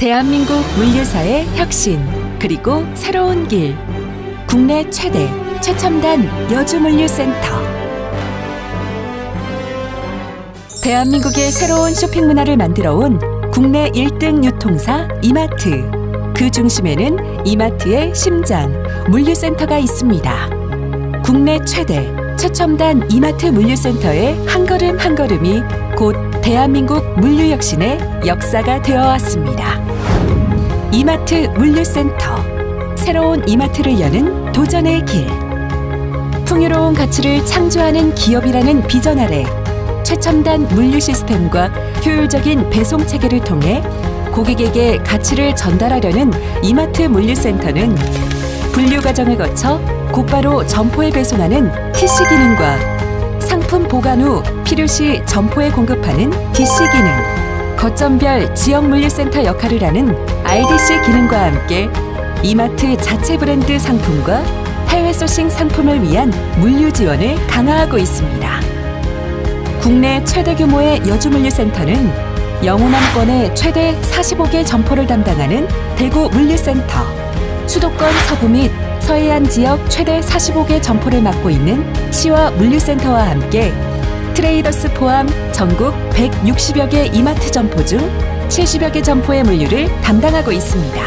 대한민국 물류사의 혁신 그리고 새로운 길 국내 최대 최첨단 여주물류센터 대한민국의 새로운 쇼핑 문화를 만들어 온 국내 1등 유통사 이마트 그 중심에는 이마트의 심장 물류센터가 있습니다. 국내 최대 최첨단 이마트 물류센터의 한 걸음 한 걸음이 곧 대한민국 물류 혁신의 역사가 되어 왔습니다. 이마트 물류센터. 새로운 이마트를 여는 도전의 길. 풍요로운 가치를 창조하는 기업이라는 비전 아래 최첨단 물류 시스템과 효율적인 배송 체계를 통해 고객에게 가치를 전달하려는 이마트 물류센터는 분류 과정을 거쳐 곧바로 점포에 배송하는 TC 기능과 상품 보관 후 필요시 점포에 공급하는 DC 기능, 거점별 지역 물류센터 역할을 하는 RDC 기능과 함께 이마트 자체 브랜드 상품과 해외 소싱 상품을 위한 물류 지원을 강화하고 있습니다. 국내 최대 규모의 여주 물류센터는 영호남권의 최대 45개 점포를 담당하는 대구 물류센터, 수도권 서부 및 서해안 지역 최대 45개 점포를 맡고 있는 시와 물류센터와 함께 트레이더스 포함 전국 160여 개 이마트 점포 중 70여 개 점포의 물류를 담당하고 있습니다.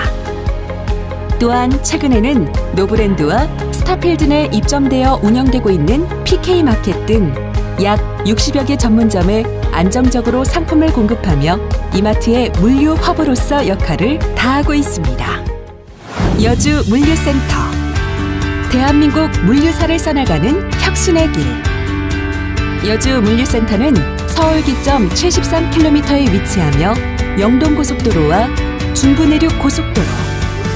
또한 최근에는 노브랜드와 스타필드 내 입점되어 운영되고 있는 PK 마켓 등 약 60여 개 전문점에 안정적으로 상품을 공급하며 이마트의 물류 허브로서 역할을 다하고 있습니다. 여주 물류센터 대한민국 물류사를 써나가는 혁신의 길 여주 물류센터는 서울 기점 73km에 위치하며 영동고속도로와 중부내륙 고속도로,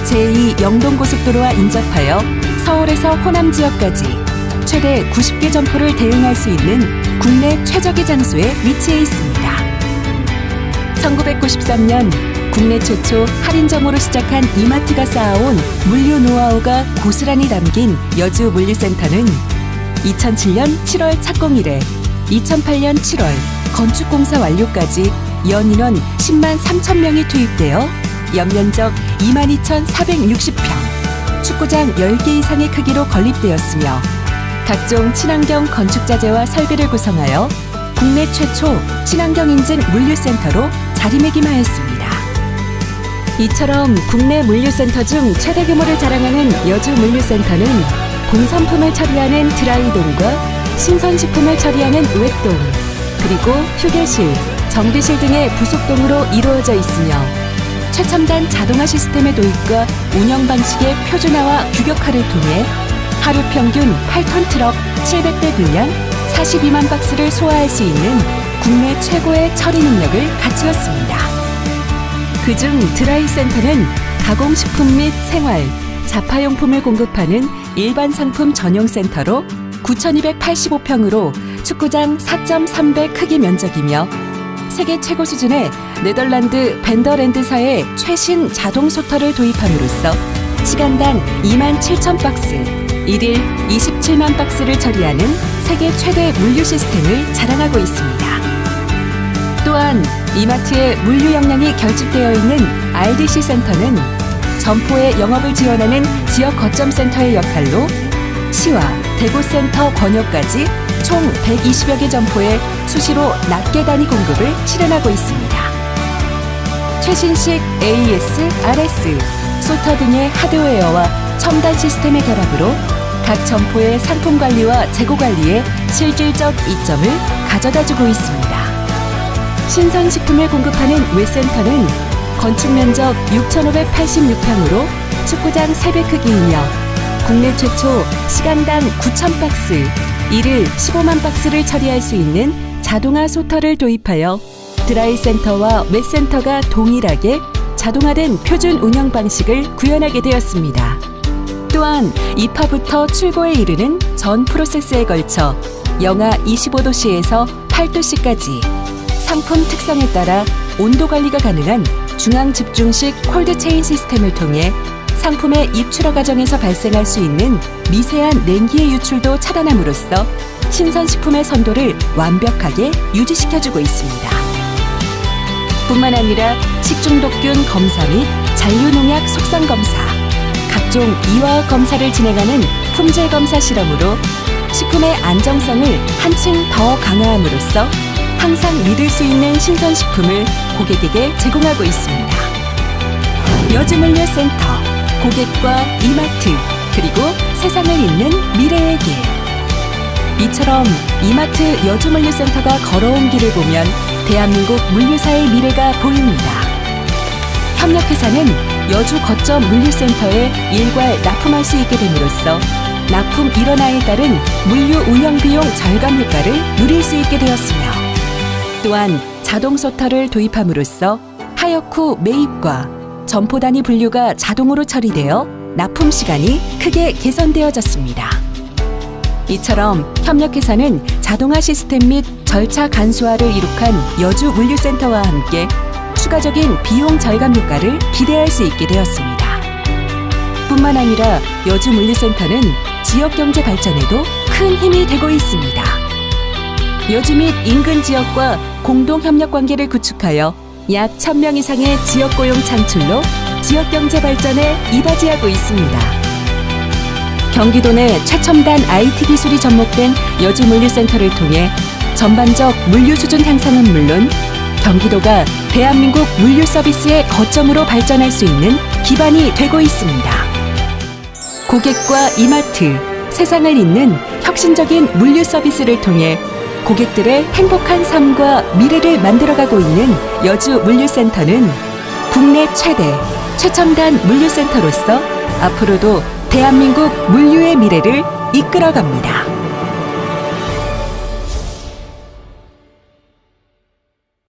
제2 영동고속도로와 인접하여 서울에서 호남 지역까지 최대 90개 점포를 대응할 수 있는 국내 최적의 장소에 위치해 있습니다. 1993년 국내 최초 할인점으로 시작한 이마트가 쌓아온 물류 노하우가 고스란히 담긴 여주 물류센터는 2007년 7월 착공일에 2008년 7월 건축공사 완료까지 연인원 10만 3천 명이 투입되어 연면적 22,460평, 축구장 10개 이상의 크기로 건립되었으며 각종 친환경 건축자재와 설비를 구성하여 국내 최초 친환경 인증 물류센터로 자리매김하였습니다. 이처럼 국내 물류센터 중 최대 규모를 자랑하는 여주 물류센터는 공산품을 처리하는 드라이동과 신선식품을 처리하는 웹동, 그리고 휴게실, 정비실 등의 부속동으로 이루어져 있으며 최첨단 자동화 시스템의 도입과 운영 방식의 표준화와 규격화를 통해 하루 평균 8톤 트럭 700대 분량 42만 박스를 소화할 수 있는 국내 최고의 처리 능력을 갖추었습니다. 그중 드라이 센터는 가공식품 및 생활, 자파용품을 공급하는 일반 상품 전용 센터로 9,285평으로 축구장 4.3배 크기 면적이며 세계 최고 수준의 네덜란드 벤더랜드사의 최신 자동 소터를 도입함으로써 시간당 2만 7천 박스, 일일 27만 박스를 처리하는 세계 최대 물류 시스템을 자랑하고 있습니다. 또한 이마트의 물류 역량이 결집되어 있는 RDC 센터는 점포의 영업을 지원하는 지역 거점 센터의 역할로 시와 대구 센터 권역까지 총 120여 개 점포에 수시로 낱개 단위 공급을 실현하고 있습니다. 최신식 AS, RS, 소터 등의 하드웨어와 첨단 시스템의 결합으로 각 점포의 상품 관리와 재고 관리에 실질적 이점을 가져다 주고 있습니다. 신선식품을 공급하는 웹센터는 건축 면적 6,586평으로 축구장 3배 크기이며 국내 최초 시간당 9,000박스, 일일 15만 박스를 처리할 수 있는 자동화 소터를 도입하여 드라이 센터와 웹 센터가 동일하게 자동화된 표준 운영 방식을 구현하게 되었습니다. 또한 입하부터 출고에 이르는 전 프로세스에 걸쳐 영하 25도씨에서 8도씨까지 상품 특성에 따라 온도 관리가 가능한 중앙 집중식 콜드 체인 시스템을 통해 상품의 입출하 과정에서 발생할 수 있는 미세한 냉기의 유출도 차단함으로써 신선식품의 선도를 완벽하게 유지시켜주고 있습니다. 뿐만 아니라 식중독균 검사 및 잔류농약 속성 검사, 각종 이화학 검사를 진행하는 품질 검사 실험으로 식품의 안정성을 한층 더 강화함으로써 항상 믿을 수 있는 신선식품을 고객에게 제공하고 있습니다. 여주물류센터, 고객과 이마트, 그리고 세상을 잇는 미래의 길. 이처럼 이마트 여주물류센터가 걸어온 길을 보면 대한민국 물류사의 미래가 보입니다. 협력회사는 여주 거점 물류센터에 일괄 납품할 수 있게 됨으로써 납품 일원화에 따른 물류 운영 비용 절감 효과를 누릴 수 있게 되었으며 또한 자동 소터를 도입함으로써 하역 후 매입과 점포 단위 분류가 자동으로 처리되어 납품 시간이 크게 개선되어졌습니다. 이처럼 협력회사는 자동화 시스템 및 절차 간소화를 이룩한 여주 물류센터와 함께 추가적인 비용 절감 효과를 기대할 수 있게 되었습니다. 뿐만 아니라 여주 물류센터는 지역 경제 발전에도 큰 힘이 되고 있습니다. 여주 및 인근 지역과 공동 협력 관계를 구축하여 약 1000명 이상의 지역 고용 창출로 지역 경제 발전에 이바지하고 있습니다. 경기도 내 최첨단 IT 기술이 접목된 여주 물류센터를 통해 전반적 물류 수준 향상은 물론 경기도가 대한민국 물류 서비스의 거점으로 발전할 수 있는 기반이 되고 있습니다. 고객과 이마트, 세상을 잇는 혁신적인 물류 서비스를 통해 고객들의 행복한 삶과 미래를 만들어가고 있는 여주 물류센터는 국내 최대 최첨단 물류센터로서 앞으로도 대한민국 물류의 미래를 이끌어갑니다.